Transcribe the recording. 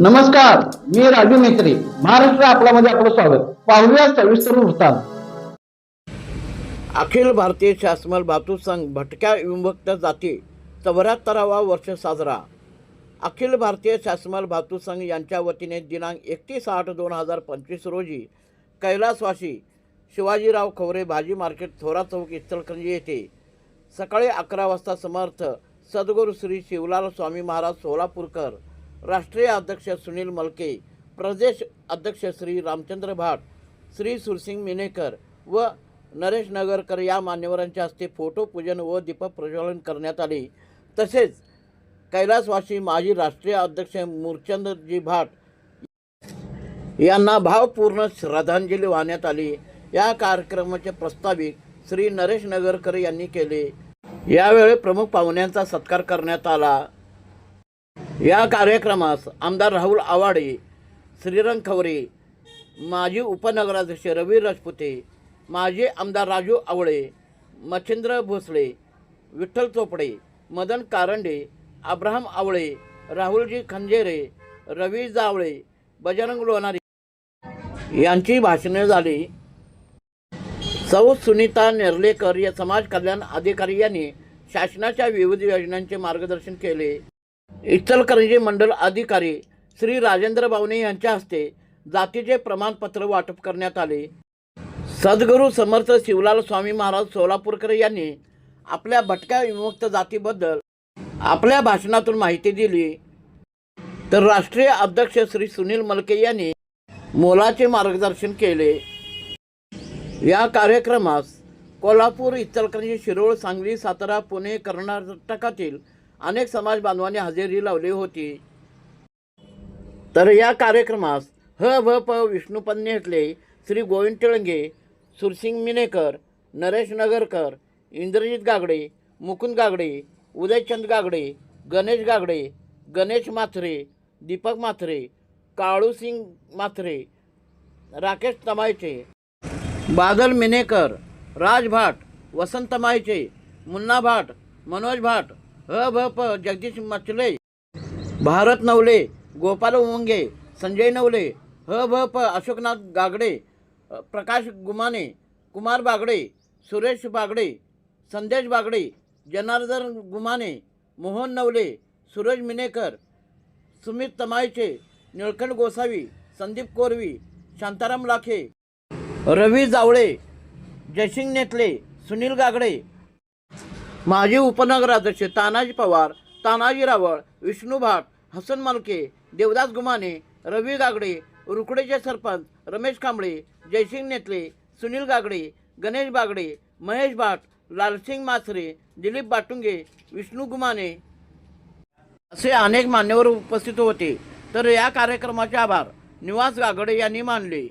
नमस्कार मी राजू मेत्री महाराष्ट्र आपल्यामध्ये आपलं स्वागत. पाहूया सविस्तर वृत्तांत. अखिल भारतीय शासमल भातृ संघ भटक्या विमुक्त जाती चौऱ्याहत्तरावा वर्ष साजरा. अखिल भारतीय शासमल भातू संघ यांच्या वतीने दिनांक एकतीस आठ दोन हजार पंचवीस रोजी कैलासवासी शिवाजीराव खवरे भाजी मार्केट थोरा चौक इचलकरंजी येथे सकाळी अकरा वाजता समर्थ सद्गुरू श्री शिवलाल स्वामी महाराज सोलापूरकर राष्ट्रीय अध्यक्ष सुनील मलके प्रदेश अध्यक्ष श्री रामचंद्र भाट श्री सुरसिंग मिनेकर व नरेश नगरकर या मान्यवरांच्या हस्ते फोटो पूजन व दीपक प्रज्वलन करण्यात आले. तसेच कैलासवासी माजी राष्ट्रीय अध्यक्ष मूर्चंदजी भाट यांना भावपूर्ण श्रद्धांजली वाहण्यात आली. या कार्यक्रमाचे प्रस्ताविक श्री नरेश नगरकर यांनी केले. यावेळी प्रमुख पाहुण्यांचा सत्कार करण्यात आला. या कार्यक्रमास आमदार राहुल आवाडे श्रीरंग खवरे माजी उपनगराध्यक्ष रवी राजपुते माजी आमदार राजू आवळे मच्छिंद्र भोसले विठ्ठल चोपडे मदन कारंडे अब्राहम आवळे राहुलजी खंजेरे रवी जावळे बजरंग लोणारी यांची भाषणे झाली. सौ सुनीता नेर्लेकर या समाज कल्याण अधिकारी यांनी शासनाच्या विविध योजनांचे मार्गदर्शन केले. इचलकरंजी मंडल अधिकारी श्री राजेंद्र बावने यांच्या हस्ते जातीचे प्रमाणपत्र वाटप करण्यात आले. सद्गुरू समर्थ शिवलाल स्वामी महाराज सोलापूरकर यांनी आपल्या भटक्या विमुक्त जातीबद्दल आपल्या भाषणातून माहिती दिली. तर राष्ट्रीय अध्यक्ष श्री सुनील मलके यांनी मोलाचे मार्गदर्शन केले. या कार्यक्रमास कोल्हापूर इचलकरंजी शिरोळ सांगली सातारा पुणे कर्नाटकातील अनेक समाज बांधवांनी हजेरी लावली होती. तर या कार्यक्रमास ह भ प विष्णुपन्ने हेटले श्री गोविंद टिळंगे सुरसिंग मिनेकर नरेश नगरकर इंद्रजित गागडे मुकुंद गागडे उदयचंद गागडे गणेश गागडे गणेश माथरे दीपक माथरे काळूसिंग माथरे राकेश तमायचे बादल मिनेकर राज भाट वसंत मायचे मुन्ना भाट मनोज भाट ह भ प जगदीश मचले. भारत नवले गोपाल उमंगे संजय नवले ह भ प अशोकनाथ गागडे प्रकाश गुमाने कुमार बागडे सुरेश बागडे संदेश बागडे जनार्दन गुमाने मोहन नवले सूरज मिनेकर सुमित तमायचे निळकंठ गोसावी संदीप कोरवी शांताराम लाखे रवी जावळे जयसिंग नेतले सुनील गागडे माजी उपनगराध्यक्ष तानाजी पवार तानाजी रावळ विष्णू भाट हसन मालके देवदास गुमाने रवी गागडे रुकडेचे सरपंच रमेश कांबळे जयसिंग नेतले सुनील गागडे गणेश बागडे महेश भाट लालसिंग मासरे दिलीप बाटुंगे विष्णू गुमाने असे अनेक मान्यवर उपस्थित होते. तर या कार्यक्रमाचे आभार. निवास गागडे यांनी मानले.